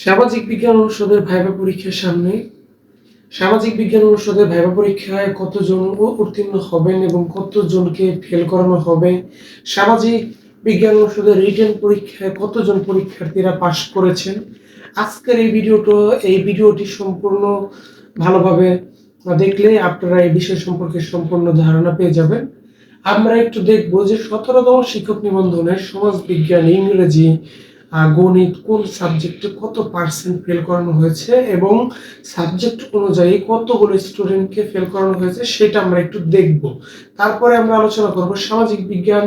সামাজিক বিজ্ঞান অনুষদের ভাইবা পরীক্ষার সামনে সামাজিক বিজ্ঞান অনুষদের ভাইবা পরীক্ষায় কতজন উত্তীর্ণ হবেন এবং কতজনকে ফেল করানো হবে? সামাজিক বিজ্ঞান অনুষদের রিটেন পরীক্ষায় কতজন পরীক্ষার্থীরা পাশ করেছেন? আজকের এই ভিডিওটা, এই ভিডিওটি সম্পূর্ণ ভালোভাবে দেখলে আপনারা এই বিষয় সম্পর্কে সম্পূর্ণ ধারণা পেয়ে যাবেন। আমরা একটু দেখব যে সতেরোতম শিক্ষক নিবন্ধনের সমাজ বিজ্ঞান, ইংরেজি গণিত কোন সাবজেক্টে কত পার্সেন্ট ফেল করানো হয়েছে এবং সাবজেক্ট অনুযায়ী কতগুলো স্টুডেন্টকে ফেল করানো হয়েছে সেটা আমরা একটু দেখব। তারপরে আমরা আলোচনা করব সামাজিক বিজ্ঞান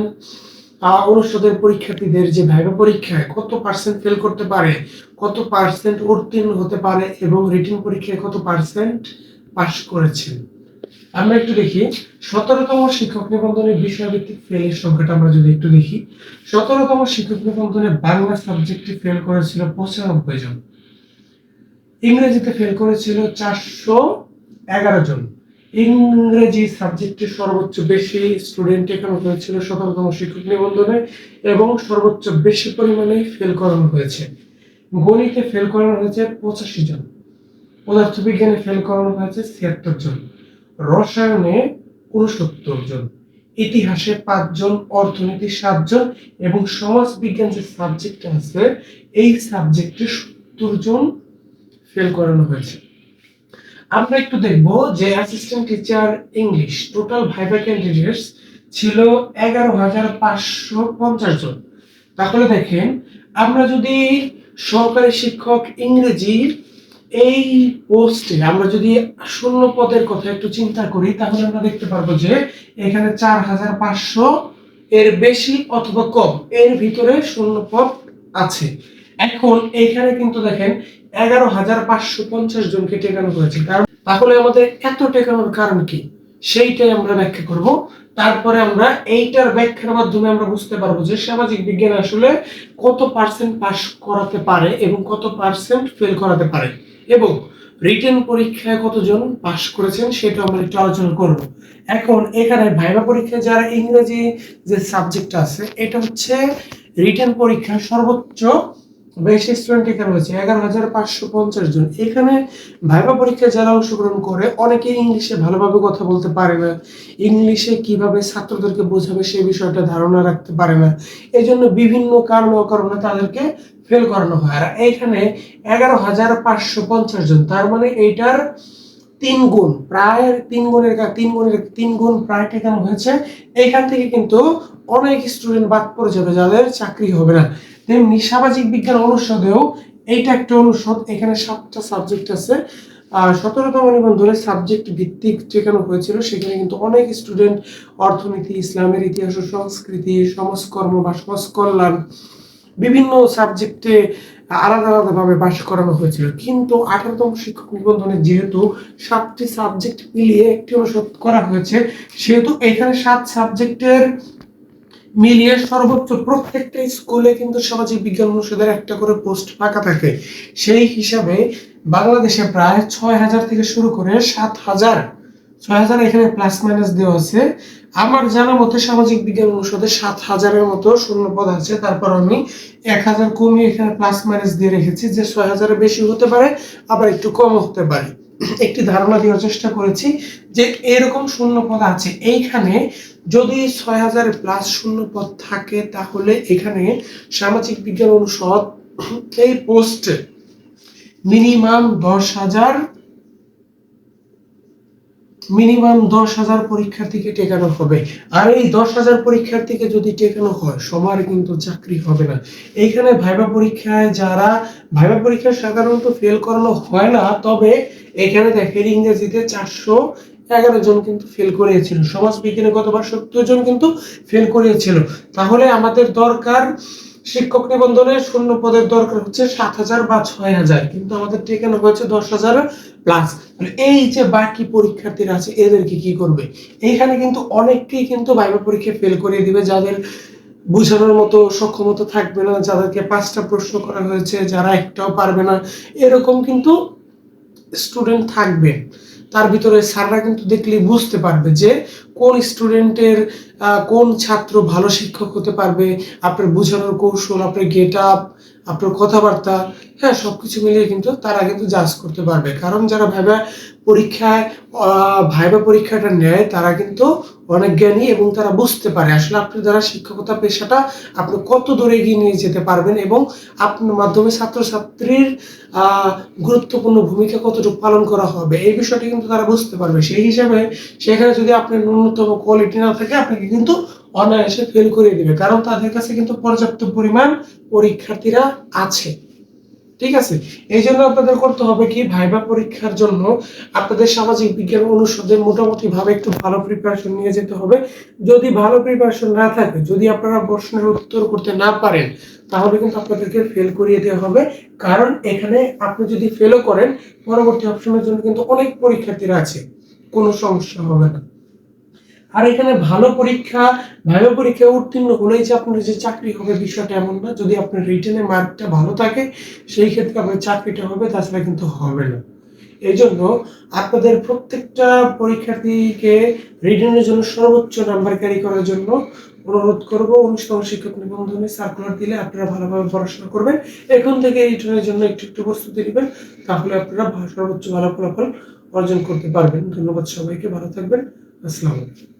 অনুষদের পরীক্ষার্থীদের যে ভাইবা পরীক্ষায় কত পার্সেন্ট ফেল করতে পারে, কত পার্সেন্ট উত্তীর্ণ হতে পারে এবং রিটেন পরীক্ষায় কত পার্সেন্ট পাশ করেছেন। আমরা একটু দেখি, সতেরোতম শিক্ষক নিবন্ধনের বিষয়ভিত্তিক ফেলের সংখ্যাটা আমরা যদি একটু দেখি, সতেরোতম শিক্ষক নিবন্ধনে বাংলা সাবজেক্টে ফেল করেছিল পঁচানব্বই জন। ইংরেজিতে ফেল করেছিল চারশো এগারো জন। ইংরেজি সাবজেক্টে সর্বোচ্চ বেশি স্টুডেন্ট এখানে হয়েছিল সতেরোতম শিক্ষক নিবন্ধনে এবং সর্বোচ্চ বেশি পরিমাণে ফেল করানো হয়েছে। গণিতে ফেল করানো হয়েছে পঁচাশি জন। পদার্থবিজ্ঞানে ফেল করানো হয়েছে ছিয়াত্তর জন। রসায়নে উনসত্তর জন ইতিহাসে পাঁচজন, অর্থনীতি সাতজন এবং সমাজ বিজ্ঞান যে সাবজেক্ট আছে, এই সাবজেক্টে সত্তর জন ফেল করানো হয়েছে। আমরা একটু দেখব যে assistant teacher English total viva candidates ছিল এগারো হাজার পাঁচশো পঞ্চাশ জন। তাহলে দেখেন, আমরা যদি সহকারী শিক্ষক ইংরেজির এই পোস্টে আমরা যদি শূন্য পদের কথা একটু চিন্তা করি, তাহলে আমরা দেখতে পারব যে এখানে চার হাজার পাঁচশো এর বেশি অথবা কম, এর ভিতরে শূন্য পদ আছে। এখন এইখানে কিন্তু দেখেন এগারো হাজার পাঁচশো পঞ্চাশ জনকে টেকানো হয়েছে। কারণ তাহলে আমাদের এত টেকানোর কারণ কি? সেইটাই আমরা ব্যাখ্যা করব। তারপরে আমরা এইটার ব্যাখ্যার মাধ্যমে আমরা বুঝতে পারব যে সামাজিক বিজ্ঞান আসলে কত পার্সেন্ট পাস করাতে পারে এবং কত পার্সেন্ট ফেল করাতে পারে। এবং রিটেন পরীক্ষায় কতজন পাশ করেছেন সেটা আমরা একটু আলোচনা করব। এখন এখানে ভাইবা পরীক্ষায় যারা ইংরেজি যে সাবজেক্ট আছে, এটা হচ্ছে রিটেন পরীক্ষায় সর্বোচ্চ বেশি স্টুডেন্ট এখানে হয়েছে এগারো হাজার পাঁচশো পঞ্চাশ জন। এখানে ভাইবা পরীক্ষায় যারা অংশগ্রহণ করে, অনেকে ইংলিশে ভালোভাবে কথা বলতে পারে না। ইংলিশে কীভাবে ছাত্রদেরকে বোঝাবে সেই বিষয়টা ধারণা রাখতে পারে না। এই জন্য বিভিন্ন কারণ অকারণে তাদেরকে ফেল করানো হয়। আর এইখানে এগারো হাজার পাঁচশো পঞ্চাশ জন, তার মানে এইটার তিন গুণ, প্রায় তিন গুণের তিন গুণের তিন গুণ প্রায় টেকানো হয়েছে। এইখান থেকে কিন্তু অনেক স্টুডেন্ট বাদ পড়ে যাবে, যাদের চাকরি হবে না। তেমনি সামাজিক বিজ্ঞান অনুষদেও এইটা একটা অনুষদ, এখানে সাতটা সাবজেক্ট আছে। আর সতেরোতম নিবন্ধনের সাবজেক্ট ভিত্তিক শেখানো হয়েছিল, সেখানে কিন্তু অনেক স্টুডেন্ট অর্থনীতি, ইসলামের ইতিহাস ও সংস্কৃতি, সমাজকর্ম বা সমাজ কল্যাণ বিভিন্ন সাবজেক্টে আলাদা আলাদাভাবে বাস করানো হয়েছিল। কিন্তু আঠারোতম শিক্ষক নিবন্ধনে যেহেতু সাতটি সাবজেক্ট মিলিয়ে একটি অনুষদ করা হয়েছে, সেহেতু এখানে সাত সাবজেক্টের মিলিয়ে সর্বোচ্চ প্রত্যেকটা স্কুলে কিন্তু সামাজিক বিজ্ঞান অনুষদের একটা করে পোস্ট ফাঁকা থাকে। সেই হিসাবে বাংলাদেশে প্রায় ছয় হাজার থেকে শুরু করে সাত হাজার, ছয় হাজার এখানে প্লাস মাইনাস দেওয়া আছে। আমার জানা মতে সামাজিক বিজ্ঞান অনুষদে সাত হাজারের মতো শূন্য পদ আছে। তারপর আমি এক হাজার কমিয়ে এখানে প্লাস মাইনাস দিয়ে রেখেছি যে ছয় হাজারের বেশি হতে পারে, আবার একটু কম হতে পারে। একটি ধারণা দেওয়ার চেষ্টা করেছি যে এরকম শূন্যপদ আছে। এইখানে যদি ছয় হাজার প্লাস শূন্য পদ থাকে, তাহলে এখানে সামাজিক বিজ্ঞান অনুষদ এই পোস্টে মিনিমাম দশ হাজার মিনিমাম দশ হাজার পরীক্ষার্থীকে টেকানো হবে। আর এই দশ হাজার পরীক্ষার্থীকে যদি টেকানো হয়, সবার কিন্তু চাকরি হবে না। এইখানে ভাইবা পরীক্ষায় যারা ভাইবা পরীক্ষায় সাধারণত ফেল করানো হয় না, তবে এখানে দেখেন ইংরেজিতে চারশো এগারো জন কিন্তু ফেল করিয়েছিল। সমাজ বিজ্ঞানে গতবার সত্তর জন কিন্তু ফেল করিয়েছিল। তাহলে আমাদের দরকার শিক্ষক নিবন্ধনে শূন্য পদের দরকার হচ্ছে সাত হাজার বা ছয় হাজার, কিন্তু আমাদের টেকানো হয়েছে দশ হাজার প্লাস এই যে বাকি পরীক্ষার্থীরা আছে, এদেরকে কি করবে? এখানে কিন্তু অনেককেই কিন্তু ভাইবা পরীক্ষা ফেল করিয়ে দিবে, যাদের বুঝানোর মতো সক্ষমতা থাকবে না, যাদেরকে পাঁচটা প্রশ্ন করা হয়েছে, যারা একটাও পারবে না। এরকম কিন্তু স্টুডেন্ট থাকবে, তার ভিতরে স্যাররা কিন্তু দেখলেই বুঝতে পারবে যে কোন স্টুডেন্টের কোন ছাত্র ভালো শিক্ষক হতে পারবে, আপনার বোঝানোর কৌশল, আপনার গেট আপ আপনার কথাবার্তা হ্যাঁ সব কিছু মিলিয়ে কিন্তু তারা কিন্তু জাজ করতে পারবে। কারণ যারা ভাইবা পরীক্ষায় ভাইবা পরীক্ষাটা নেয়, তারা কিন্তু অনেক জ্ঞানী এবং তারা বুঝতে পারে আসলে আপনি দ্বারা শিক্ষকতা পেশাটা আপনি কত দূরে এগিয়ে নিয়ে যেতে পারবেন এবং আপনার মাধ্যমে ছাত্রছাত্রীর গুরুত্বপূর্ণ ভূমিকা কতটুকু পালন করা হবে। এই বিষয়টি কিন্তু তারা বুঝতে পারবে। সেই হিসাবে সেখানে যদি আপনার ন্যূনতম কোয়ালিটি না থাকে, আপনাকে কিন্তু অনায়াসে ফেল করে দেবে। কারণ তাদের কাছে কিন্তু পর্যাপ্ত পরিমাণ পরীক্ষার্থীরা আছে। ঠিক আছে? এই জন্য আপনাদের করতে হবে কি? ভাইবা পরীক্ষার জন্য আপনাদের সামাজিক বিজ্ঞান অনুষদে মোটামুটি ভাবে একটু ভালো প্রিপারেশন নিয়ে যেতে হবে। যদি ভালো প্রিপারেশন না থাকে, যদি আপনারা প্রশ্নের উত্তর করতে না পারেন, তাহলে কিন্তু আপনাদেরকে ফেল করিয়ে দেওয়া হবে। কারণ এখানে আপনি যদি ফেলও করেন, পরবর্তী অপশনের জন্য কিন্তু অনেক পরীক্ষার্থীরা আছে। কোনো সমস্যা হবে না। আর এখানে ভালো পরীক্ষা ভালো পরীক্ষা উত্তীর্ণ হলেই যে আপনার যে চাকরি হবে বিষয়টা এমন না। যদি আপনার রিটেনের মার্কটা ভালো থাকে, সেই ক্ষেত্রে আপনার চাকরিটা হবে, তাছাড়া কিন্তু হবে না। এই জন্য আপনাদের প্রত্যেকটা পরীক্ষার্থীকে রিটেনের জন্য সর্বোচ্চ নাম্বার ক্যারি করার জন্য অনুরোধ করব। অনুষ্ঠান শিক্ষক নিবন্ধনে সার্কুলার দিলে আপনারা ভালোভাবে পড়াশোনা করবেন। এখন থেকে রিটার্নের জন্য একটু একটু প্রস্তুতি নেবেন, তাহলে আপনারা সর্বোচ্চ ভালো ফলাফল অর্জন করতে পারবেন। ধন্যবাদ সবাইকে, ভালো থাকবেন। আসসালামু আলাইকুম।